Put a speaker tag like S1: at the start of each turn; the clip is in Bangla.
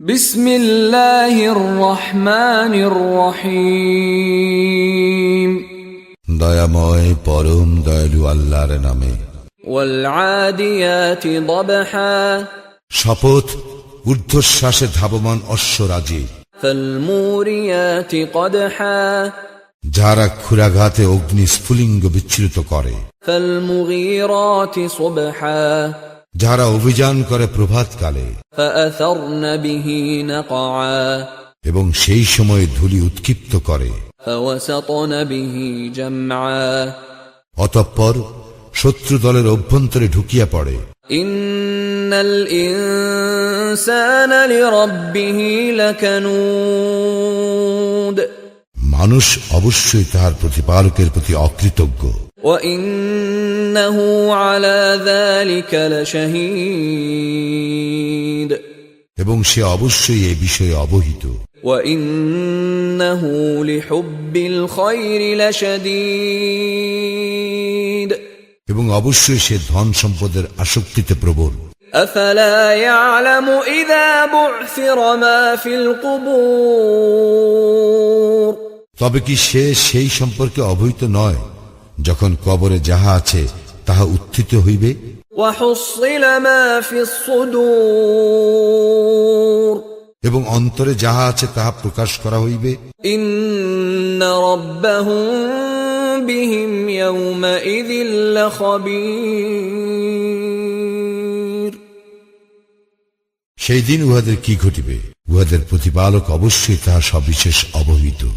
S1: بسم الله الرحمن الرحيم
S2: দয়াময় পরম দয়ালু আল্লাহর নামে
S1: والعاديات ضبحا
S2: শপথ ঊর্ধ্বশ্বাসে ধাবমান অশ্বরাজি
S1: فالموريات قدحا
S2: যারা ক্ষুরাঘাতে অগ্নি স্ফুলিঙ্গ বিচ্ছুরিত করে
S1: فالمغيرات صبحا
S2: যারা অভিযান করে প্রভাতকালে এবং সেই সময়ে ধুলি উৎক্ষিপ্ত করে। অতঃপর শত্রু দলের অভ্যন্তরে ঢুকিয়া পড়ে। মানুষ অবশ্যই তাহার প্রতিপালকের প্রতি অকৃতজ্ঞ।
S1: وإنه على ذلك لشهيد
S2: এবং সে অবশ্যই এ বিষয়ে অবহিত
S1: وإنه لحب الخير لشديد
S2: এবং অবশ্যই সে ধন সম্পদের আসক্তিতে প্রবল
S1: أفلا يعلم إذا بعثر ما في القبور
S2: তবে কি সে সেই সম্পর্কে অবহিত নয় যখন কবরে যাহা আছে তাহা উত্থিত হইবে। এবং অন্তরে যাহা আছে তাহা প্রকাশ করা হইবে। সেই দিন উহাদের কি ঘটিবে? উহাদের প্রতিপালক অবশ্যই তাহা সবিশেষ অবহিত।